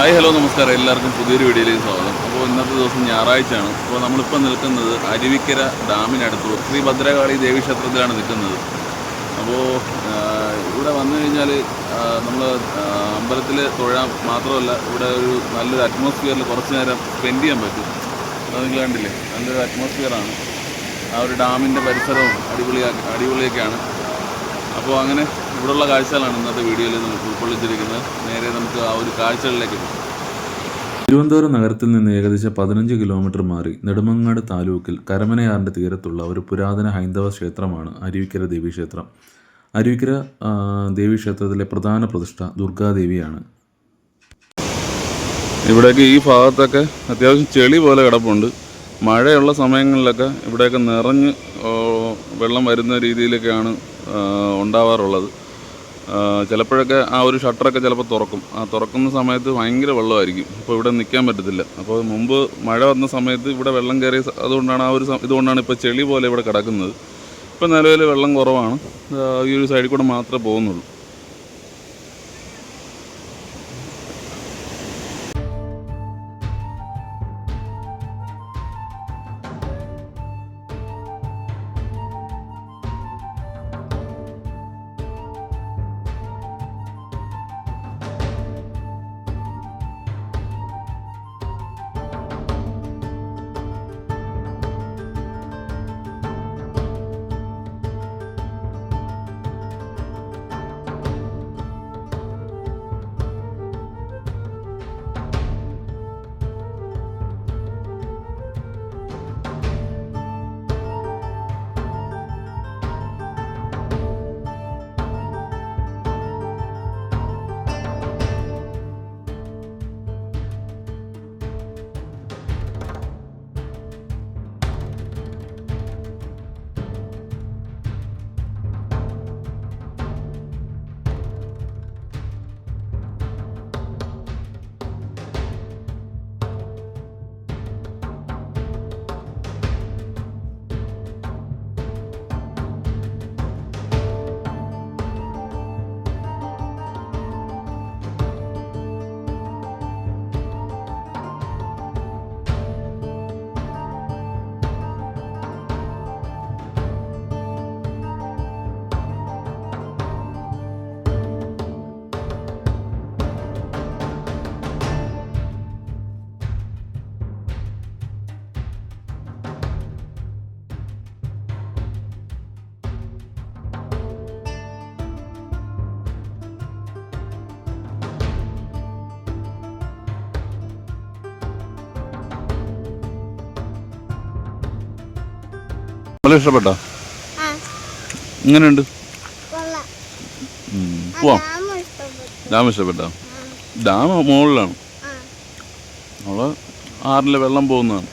Hi hello നമസ്കാരം. എല്ലാവർക്കും പുതിയൊരു വീഡിയോയിലേക്ക് സ്വാഗതം. അപ്പോൾ ഇന്നത്തെ ദിവസം ഞായറാഴ്ചയാണ്. അപ്പോൾ നമ്മളിപ്പോൾ നിൽക്കുന്നത് അരുവിക്കര ഡാമിനടുത്ത് ശ്രീ ഭദ്രകാളി ദേവി ദേവീക്ഷേത്രത്തിലാണ് നിൽക്കുന്നത്. അപ്പോൾ ഇവിടെ വന്നു കഴിഞ്ഞാൽ നമ്മൾ അമ്പലത്തിൽ തൊഴാൻ മാത്രമല്ല ഇവിടെ ഒരു നല്ലൊരു അറ്റ്മോസ്ഫിയറിൽ കുറച്ച് നേരം സ്പെൻഡ് ചെയ്യാൻ പറ്റും. അത് നിങ്ങൾ കണ്ടില്ലേ? നല്ലൊരു അറ്റ്മോസ്ഫിയറാണ്. ആ ഒരു ഡാമിന്റെ പരിസരവും അടിപൊളിയാക്കി അടിപൊളിയൊക്കെയാണ്. അപ്പോൾ അങ്ങനെ ഇവിടെയുള്ള കാഴ്ചകളാണ് ഇന്നത്തെ വീഡിയോയിൽ നമുക്ക് ഉൾക്കൊള്ളിച്ചിരിക്കുന്നത്. നേരെ നമുക്ക് ആ ഒരു കാഴ്ചകളിലേക്ക് പോകാം. തിരുവനന്തപുരം നഗരത്തിൽ നിന്ന് ഏകദേശം പതിനഞ്ച് കിലോമീറ്റർ മാറി നെടുമങ്ങാട് താലൂക്കിൽ കരമനയാറിന്റെ തീരത്തുള്ള ഒരു പുരാതന ഹൈന്ദവ ക്ഷേത്രമാണ് അരുവിക്കര ദേവീക്ഷേത്രം അരുവിക്കര ദേവി ദേവീക്ഷേത്രത്തിലെ പ്രധാന പ്രതിഷ്ഠ ദുർഗാദേവിയാണ്. ഇവിടേക്ക് ഈ ഭാഗത്തൊക്കെ അത്യാവശ്യം ചെളി പോലെ കിടപ്പുണ്ട്. മഴയുള്ള സമയങ്ങളിലൊക്കെ ഇവിടെയൊക്കെ നിറഞ്ഞ് വെള്ളം വരുന്ന രീതിയിലൊക്കെയാണ് ഉണ്ടാവാറുള്ളത്. ചിലപ്പോഴൊക്കെ ആ ഒരു ഷട്ടറൊക്കെ ചിലപ്പോൾ തുറക്കും. ആ തുറക്കുന്ന സമയത്ത് ഭയങ്കര വെള്ളമായിരിക്കും. അപ്പോൾ ഇവിടെ നിൽക്കാൻ പറ്റത്തില്ല. അപ്പോൾ മുമ്പ് മഴ വന്ന സമയത്ത് ഇവിടെ വെള്ളം കയറി അതുകൊണ്ടാണ് ആ ഒരു ഇതുകൊണ്ടാണ് ഇപ്പോൾ ചെളി പോലെ ഇവിടെ കിടക്കുന്നത്. ഇപ്പോൾ നിലവിൽ വെള്ളം കുറവാണ്. ഈ ഒരു സൈഡിൽ കൂടെ മാത്രമേ പോകുന്നുള്ളൂ. വളരെ ഇഷ്ടപ്പെട്ടോ? ഇങ്ങനെയുണ്ട്. പോവാം. ഡാം ഇഷ്ടപ്പെട്ട? ഡാം മുകളിലാണ്. നമ്മൾ ആറിലെ വെള്ളം പോകുന്നതാണ്.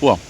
പോവാം.